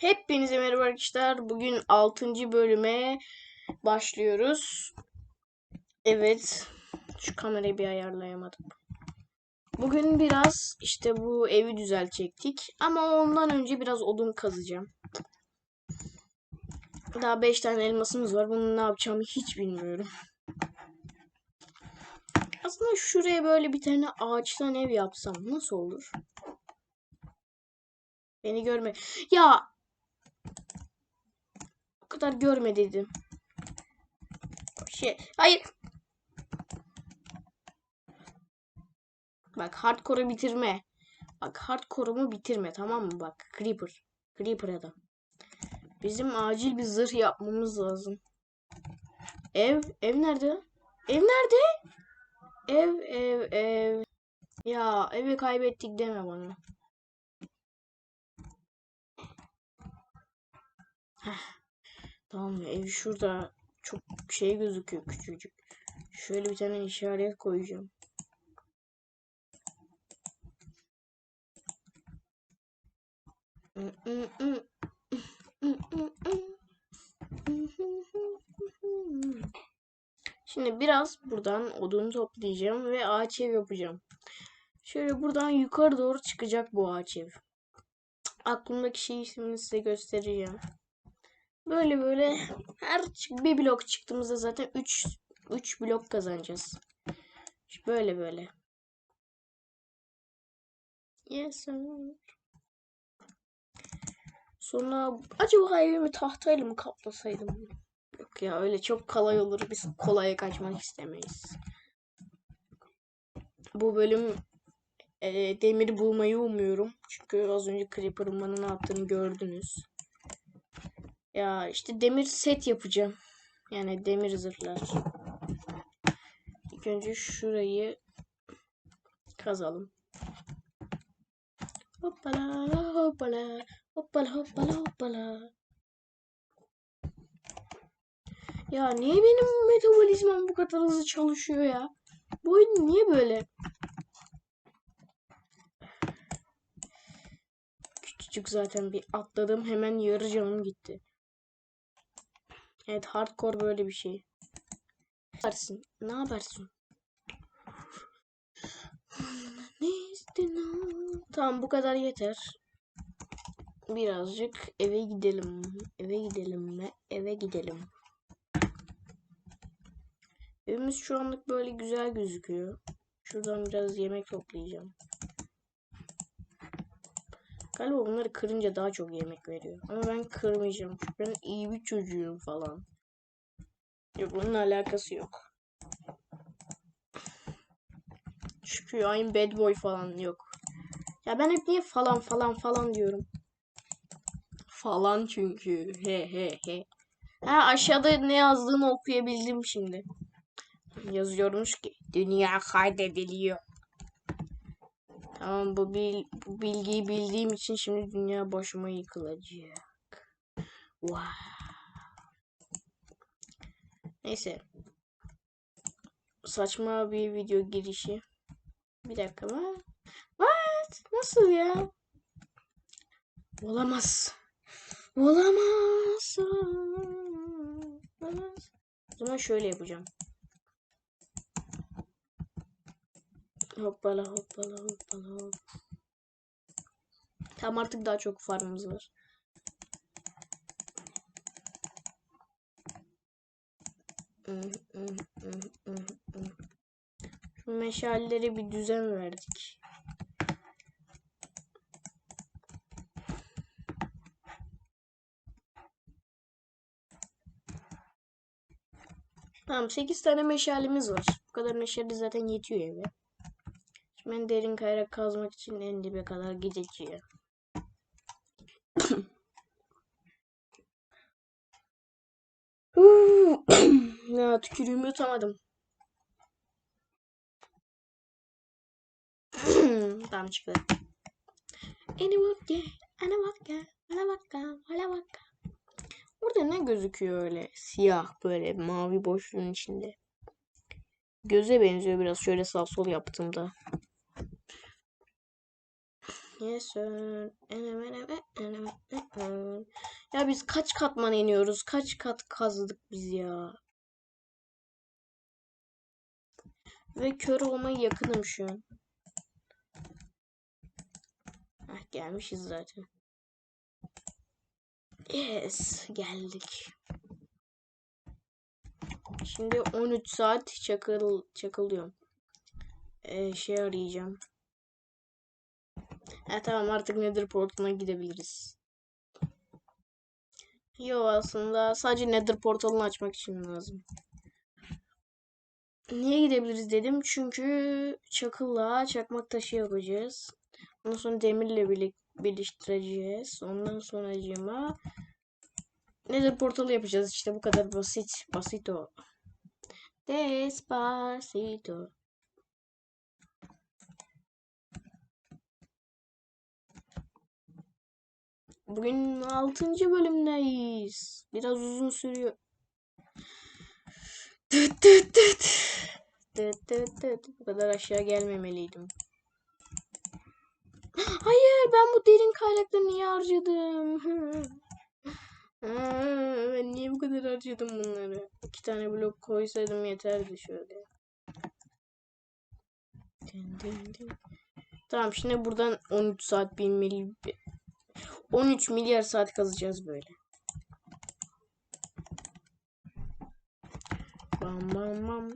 Hepinize merhaba arkadaşlar. Bugün 6. bölüme başlıyoruz. Evet. Şu kamerayı bir ayarlayamadım. Bugün biraz işte bu evi düzeltecektik. Ama ondan önce biraz odun kazacağım. Daha 5 tane elmasımız var. Bunu ne yapacağımı hiç bilmiyorum. Aslında şuraya böyle bir tane ağaçtan ev yapsam nasıl olur? Beni görme. Ya kadar görme dedim. Şey, hayır. Bak hardcore'u bitirme. Bak hardcore'umu bitirme tamam mı? Bak Creeper. Creeper adam. Bizim acil bir zırh yapmamız lazım. Ev, ev nerede? Ev nerede? Ev, ev, ev. Ya evi kaybettik deme bana. Heh. Tamam? Ev şurada çok şey gözüküyor küçücük. Şöyle bir tane işaret koyacağım. Şimdi biraz buradan odun toplayacağım ve ağaç ev yapacağım. Şöyle buradan yukarı doğru çıkacak bu ağaç ev. Aklımdaki şeyi şimdi size göstereceğim. Böyle böyle her bir blok çıktığımızda zaten 3 3 blok kazanacağız. Böyle böyle. Yes. Sonra acaba evimi tahtayla mı kaplasaydım? Yok ya öyle çok kolay olur. Biz kolaya kaçmak istemeyiz. Bu bölüm e, demir bulmayı umuyorum. Çünkü az önce Creeper'ın bana ne yaptığını gördünüz. Ya işte demir set yapacağım. Yani demir zırhlar. İlk önce şurayı kazalım. Hoppala hoppala hoppala hoppala hoppala. Ya niye benim metabolizmam bu kadar hızlı çalışıyor ya? Bu oyun niye böyle? Küçücük zaten bir atladım hemen yarı canım gitti. Evet hardcore böyle bir şey. Ne yaparsın? Ne yaparsın? Tamam bu kadar yeter. Birazcık eve gidelim. Eve gidelim mi? Eve gidelim. Evimiz şu anlık böyle güzel gözüküyor. Şuradan biraz yemek toplayacağım. Galiba bunları kırınca daha çok yemek veriyor. Ama ben kırmayacağım. Çünkü ben iyi bir çocuğum falan. Yok bunun alakası yok. Çünkü I'm bad boy falan yok. Ya ben hep niye falan falan falan diyorum. Falan çünkü. He he he. Ha aşağıda ne yazdığını okuyabildim şimdi. Yazıyormuş ki dünya kaydediliyor. Tamam bu, bil, bu bilgiyi bildiğim için şimdi dünya başıma yıkılacak. Wow. Neyse. Saçma bir video girişi. Bir dakika mı? What? Nasıl ya? Olamaz. Olamaz. Olamaz. O zaman şöyle yapacağım. Hoppala hoppala hoppala hop. Tamam artık daha çok farmımız var. Şu meşalleri bir düzen verdik. Tamam 8 tane meşalemiz var. Bu kadar meşale zaten yetiyor eve. Ben derin kayrak kazmak için en dibe kadar gideceğim. ya tükürüğümü yutamadım. tamam çıktı. Ana bakka, ana bakka, ana bakka, ana bakka. Burada ne gözüküyor öyle siyah böyle mavi boşluğun içinde? Göze benziyor biraz şöyle sağ sol yaptığımda. Yes sir. Ya biz kaç katman iniyoruz? Kaç kat kazdık biz ya? Ve kör olmaya yakınım şu an. Heh, gelmişiz zaten. Yes, geldik. Şimdi 13 saat çakıl çakılıyorum. Ee, şey arayacağım. Ha tamam artık Nether portalına gidebiliriz. Yo aslında sadece Nether portalını açmak için lazım. Niye gidebiliriz dedim. Çünkü çakılla çakmak taşı yapacağız. Ondan sonra demirle birlik birleştireceğiz. Ondan sonracığıma Nether portalı yapacağız. İşte bu kadar basit. Basito. Despacito. Bugün 6. bölümdeyiz. Biraz uzun sürüyor. Tıt tıt tıt. Tıt tıt tıt. Bu kadar aşağı gelmemeliydim. Hayır ben bu derin kaynakları niye harcadım? Ben niye bu kadar harcadım bunları? İki tane blok koysaydım yeterdi şöyle. Tamam şimdi buradan 13 saat binmeli. 13 milyar saat kazacağız böyle. Bam bam bam.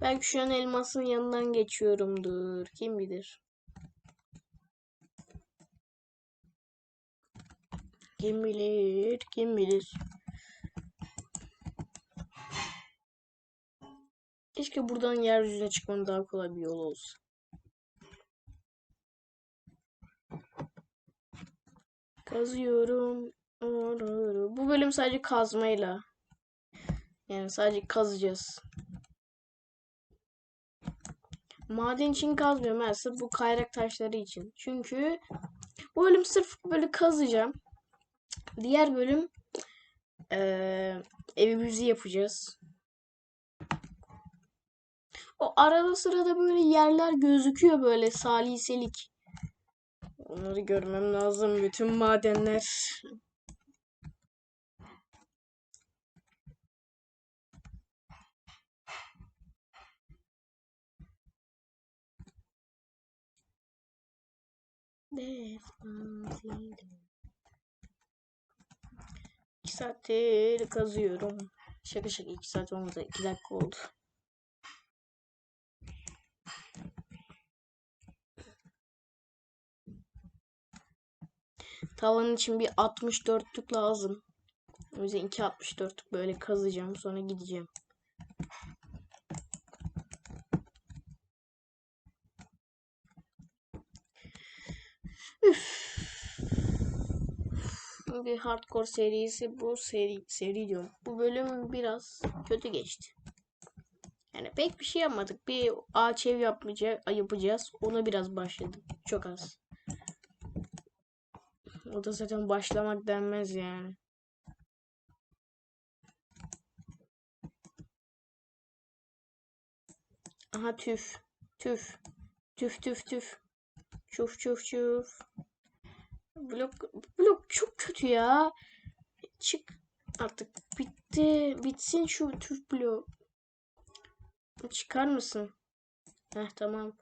Belki şu an elmasın yanından geçiyorumdur. Kim bilir. Kim bilir, kim bilir. Keşke buradan yeryüzüne çıkmanın daha kolay bir yol olsa. Kazıyorum. Bu bölüm sadece kazmayla. Yani sadece kazacağız. Maden için kazmıyorum ben sırf bu kayrak taşları için. Çünkü bu bölüm sırf böyle kazacağım. Diğer bölüm ee, evimizi yapacağız. O arada sırada böyle yerler gözüküyor böyle saliselik. Onları görmem lazım. Bütün madenler. İki saattir kazıyorum. Şaka şaka iki saat olmadı. iki dakika oldu. Tavanın için bir 64'lük lazım. O yüzden 2 64'lük böyle kazacağım. Sonra gideceğim. Üf. Bir hardcore serisi bu seri seri diyorum. Bu bölüm biraz kötü geçti. Yani pek bir şey yapmadık. Bir ağaç ev yapmayacak, yapacağız. Ona biraz başladım. Çok az. O da zaten başlamak denmez yani. Aha tüf. Tüf. Tüf tüf tüf. Çuf çuf çuf. Blok, blok çok kötü ya. Çık artık. Bitti. Bitsin şu tüf blok. Çıkar mısın? Heh tamam.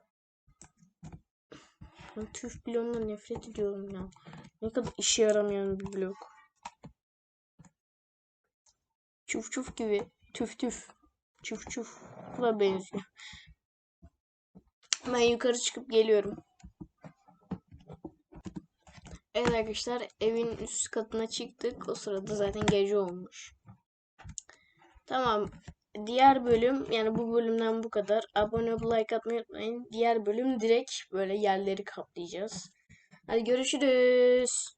Ben tüf bloğundan nefret ediyorum ya. Ne kadar işe yaramayan bir blok. Çuf çuf gibi. Tüf tüf. Çuf çuf. Buna benziyor. Ben yukarı çıkıp geliyorum. Evet arkadaşlar evin üst katına çıktık. O sırada zaten gece olmuş. Tamam. Diğer bölüm yani bu bölümden bu kadar. Abone olup like atmayı unutmayın. Diğer bölüm direkt böyle yerleri kaplayacağız. Hadi görüşürüz.